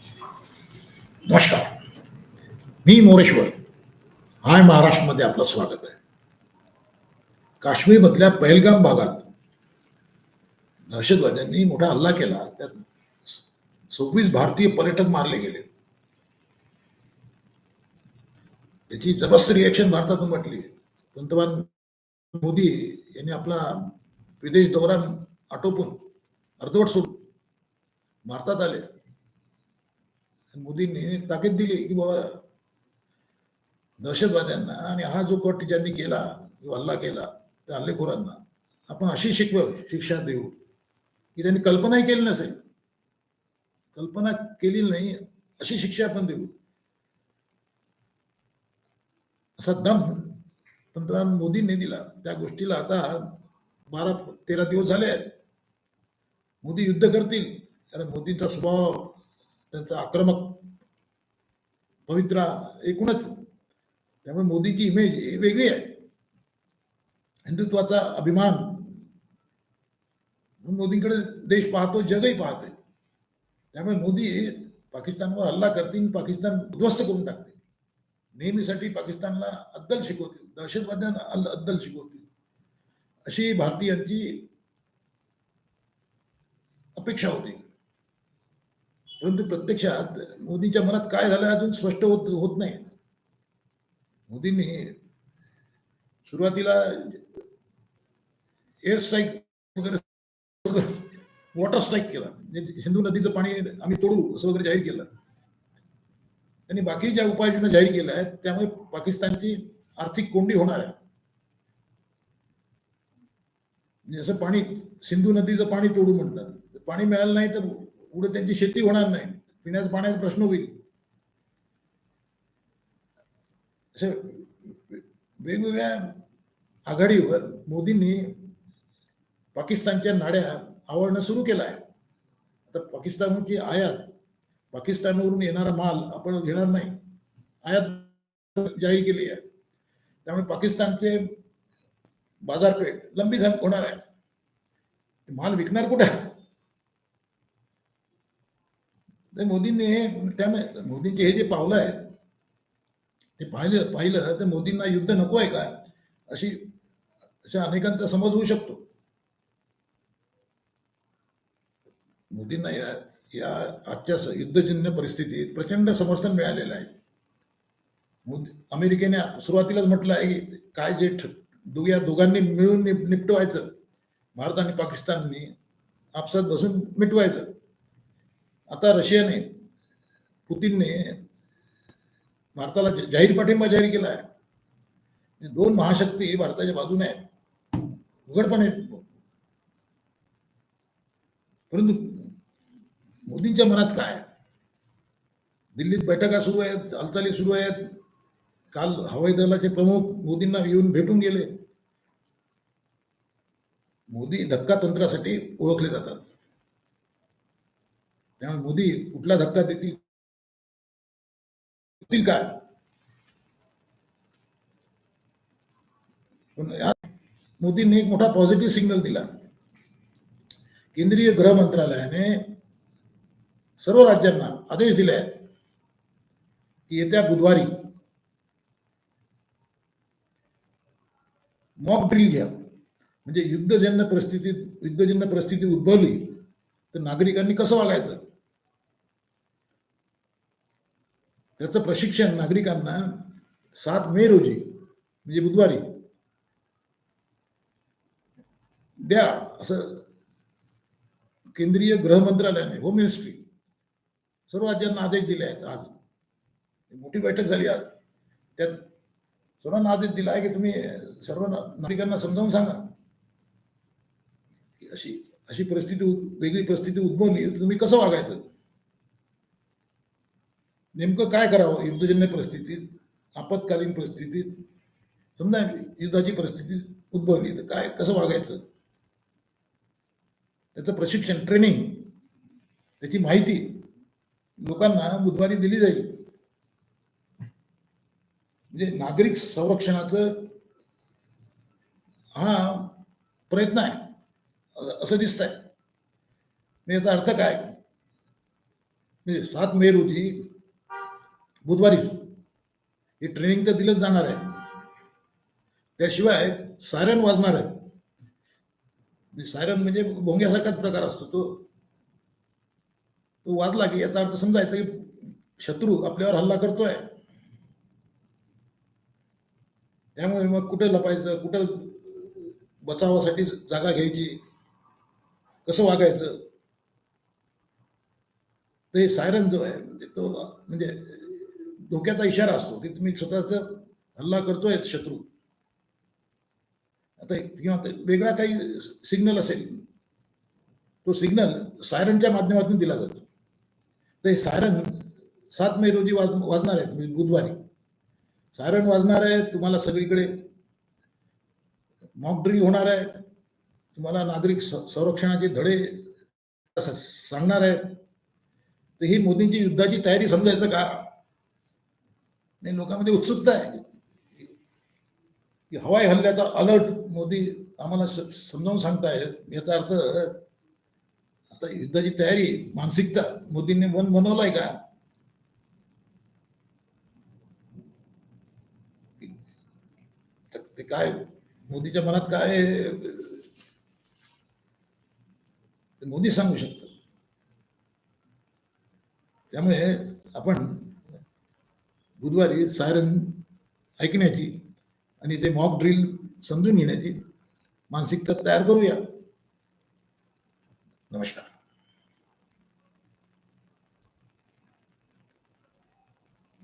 नमस्कार. मी मोरेश्वर. हाय महाराष्ट्रामध्ये आपलं स्वागत आहे. काश्मीरमधल्या पहलगाम भागात दहशतवाद्यांनी मोठा हल्ला केला त्यात सव्वीस भारतीय पर्यटक मारले गेले. त्याची जबरदस्त रिएक्शन भारतातून म्हटली पंतप्रधान मोदी यांनी आपला विदेश दौरा आटोपून अर्धवट सोडून भारतात आले. मोदींनी ताकीद दिली की बाबा दहशतवाद्यांना आणि हा जो कट ज्यांनी केला जो हल्ला केला त्या हल्लेखोरांना आपण अशी शिकव शिक्षा देऊ की त्यांनी कल्पनाही केली नसेल. कल्पना केली नाही अशी शिक्षा आपण देऊ. असा दम पंतप्रधान मोदींनी दिला. त्या गोष्टीला आता बारा तेरा दिवस झाले आहेत. मोदी युद्ध करतील. कारण मोदींचा स्वभाव त्यांचा आक्रमक पवित्रा एकूणच. त्यामुळे मोदीची इमेज ही वेगळी आहे. हिंदुत्वाचा अभिमान. म्हणून मोदींकडे देश पाहतो जगही पाहते. त्यामुळे मोदी पाकिस्तानवर हल्ला करतील पाकिस्तान उद्ध्वस्त करून टाकतील. नेहमीसाठी पाकिस्तानला अद्दल शिकवतील. दहशतवाद्यांना अद्दल शिकवतील. अशी भारतीयांची अपेक्षा होती. परंतु प्रत्यक्षात मोदींच्या मनात काय झालं अजून स्पष्ट होत होत नाही. मोदींनी सुरुवातीला एअर स्ट्राईक वगैरे वॉटर स्ट्राईक केला. म्हणजे सिंधू नदीचं पाणी आम्ही तोडू असं वगैरे जाहीर केलं. त्यांनी बाकी ज्या उपाययोजना जाहीर केल्या आहेत त्यामुळे पाकिस्तानची आर्थिक कोंडी होणार आहे. म्हणजे असं पाणी सिंधू नदीचं पाणी तोडू म्हणतात. पाणी मिळालं नाही तर पुढे त्यांची शेती होणार नाही. पिण्याच्या पाण्याचा प्रश्न होईल. वेगवेगळ्या आघाडीवर मोदींनी पाकिस्तानच्या नाड्या आवडणं सुरू केलं आहे. आता पाकिस्तानची आयात पाकिस्तानवरून येणारा माल आपण घेणार नाही. आयात जाहीर केली आहे. त्यामुळे पाकिस्तानचे बाजारपेठ लंबी झाली होणार आहे. माल विकणार कुठे? तर मोदींनी हे- त्यामुळे मोदींचे हे जे पावलं आहेत ते पाहिलं पाहिलं तर मोदींना युद्ध नको आहे का? अशी अशा अनेकांचा समज होऊ शकतो. मोदींना या या आजच्या युद्धजन्य परिस्थितीत प्रचंड समर्थन मिळालेलं आहे. मोदी अमेरिकेने सुरुवातीलाच म्हटलं आहे की काय जे ठ- या दोघांनी मिळून निप- निपटवायचं भारत आणि पाकिस्ताननी आपसात बसून मिटवायचं. आता रशियाने पुतीनने भारताला जाहीर पाठिंबा जाहीर केला आहे दोन महाशक्ती भारताच्या बाजूने आहेत. उघडपणे परंतु मोदींच्या मनात काय? दिल्लीत बैठका सुरू आहेत हालचाली सुरू आहेत. काल हवाई दलाचे प्रमुख मोदींना येऊन भेटून गेले. मोदी धक्का तंत्रासाठी ओळखले जातात. त्यामुळे मोदी कुठला धक्का देतील? देतील काय? पण मोदींनी एक मोठा पॉझिटिव्ह सिग्नल दिला. केंद्रीय गृह मंत्रालयाने सर्व राज्यांना आदेश दिले आहेत की येत्या बुधवारी मॉक ड्रिल घ्या. म्हणजे युद्धजन्य परिस्थितीत युद्धजन्य परिस्थिती उद्भवली तर नागरिकांनी कसं वागायचं? त्याचं प्रशिक्षण नागरिकांना सात मे रोजी म्हणजे बुधवारी द्या असं केंद्रीय गृह मंत्रालयाने होम मिनिस्ट्री सर्व राज्यांना आदेश दिले आहेत आज. मोठी बैठक झाली आज. त्यात सर्वांना आदेश दिला आहे की तुम्ही सर्व ना- नागरिकांना समजावून सांगा. की अशी अशी परिस्थिती वेगळी परिस्थिती उद्भवली तर तुम्ही कसं वागायचं? नेमकं काय करावं? युद्धजन्य परिस्थितीत आपत्कालीन परिस्थितीत समजा युद्धाची परिस्थिती उद्भवली तर काय कसं वागायचं? त्याचं प्रशिक्षण ट्रेनिंग त्याची माहिती लोकांना बुधवारी दिली जाईल. म्हणजे नागरिक संरक्षणाचं हा प्रयत्न आहे. असं दिसत आहे याचा अर्थ काय? म्हणजे सात मे रोजी बुधवारीच. हे ट्रेनिंग तर दिलंच जाणार आहे. त्याशिवाय सायरन वाजणार आहेत. म्हणजे सायरन म्हणजे भोंग्यासारखाच प्रकार असतो तो. तो वाजला की याचा अर्थ समजायचा की शत्रू आपल्यावर हल्ला करतोय. त्यामुळे मग कुठे लपायचं कुठं बचावासाठी जागा घ्यायची कसं वागायचं? तर हे सायरन जो आहे म्हणजे तो म्हणजे धोक्याचा इशारा असतो की तुम्ही स्वतःच हल्ला करतोय शत्रू. आता किंवा ते वेगळा काही सिग्नल असेल तो सिग्नल सायरनच्या माध्यमातून दिला जातो. तर हे सायरन सात मे रोजी वाज वाजणार आहेत म्हणजे बुधवारी. सायरन वाजणार आहे तुम्हाला सगळीकडे मॉक ड्रिल होणार आहे तुम्हाला नागरिक संरक्षणाचे धडे सांगणार आहे तर ही मोदींची युद्धाची तयारी समजायचं का? नाही लोकांमध्ये उत्सुकता आहे. की हवाई हल्ल्याचा अलर्ट मोदी आम्हाला समजावून सांगतायत याचा अर्थ आता युद्धाची तयारी मानसिकता मोदींनी मन बनवलाय का? ते काय मोदीच्या मनात काय ते मोदी सांगू शकतात. त्यामुळे आपण बुधवारी सायरन ऐकण्याची आणि ते मॉक ड्रिल समजून घेण्याची मानसिकता तयार करूया. नमस्कार.